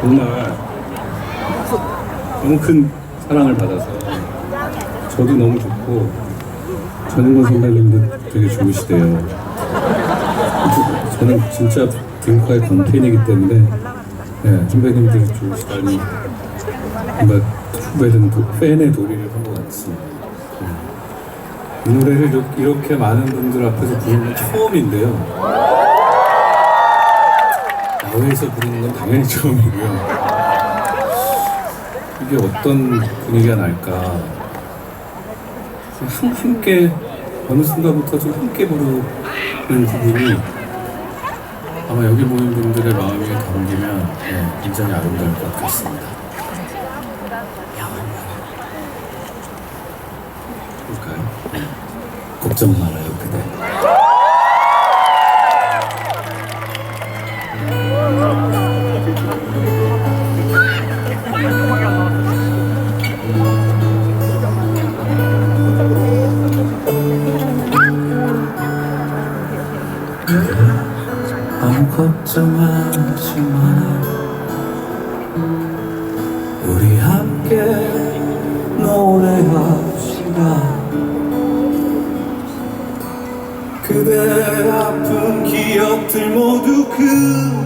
정말 너무 큰 사랑을 받아서 저도 너무 좋고 전인권 선배님도 되게 좋으시대요. 저는 진짜 딩카의 광팬이기 때문에 네, 선배님들이 좋으시다니 정말 후배들은 도, 팬의 도리를 한 것 같습니다. 네. 이 노래를 이렇게 많은 분들 앞에서 부르는 건 처음인데요. 야외에서 부르는 건 당연히 처음이고요. 이게 어떤 분위기가 날까. 한, 함께, 어느 순간부터 좀 함께 부르는 부분이 아마 여기 모인 분들의 마음이 담기면 네, 굉장히 아름다울 것 같습니다. 볼까요? 네. 걱정 말아요, 아무 걱정하지 마요 우리 함께 노래합시다. 그대 아픈 기억들 모두 그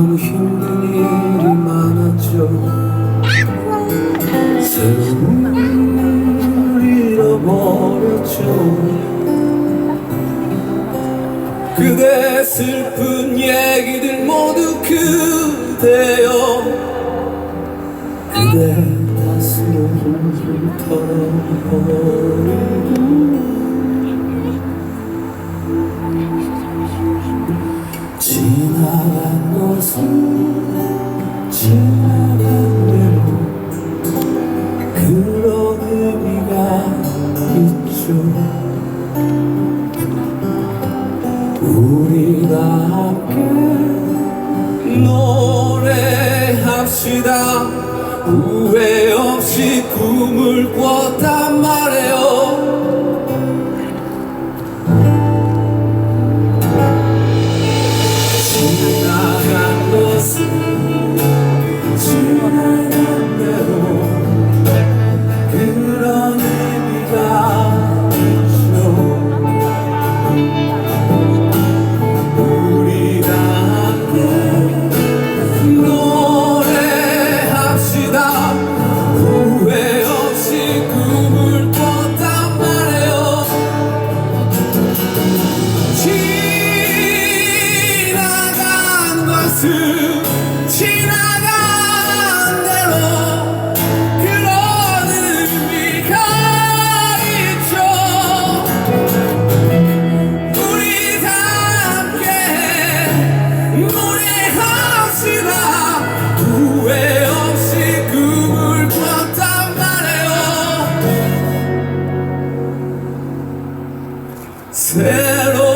너무 힘든 일이 많았죠. 세월을 잃어버렸죠. 그대 슬픈 얘기들 모두 그대여. 그대 가슴을 털어버리고. 있죠 우리가 함께 노래합시다 후회 없이 꿈을 꿨단 말이에요 지나간 대로 그러는 비가 있죠. 우리 함께 노래합시다. 후회 없이 꿈을 꿨단 말이에요. 새로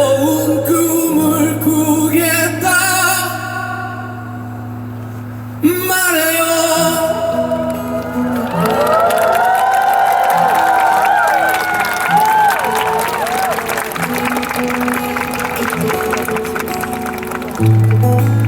Música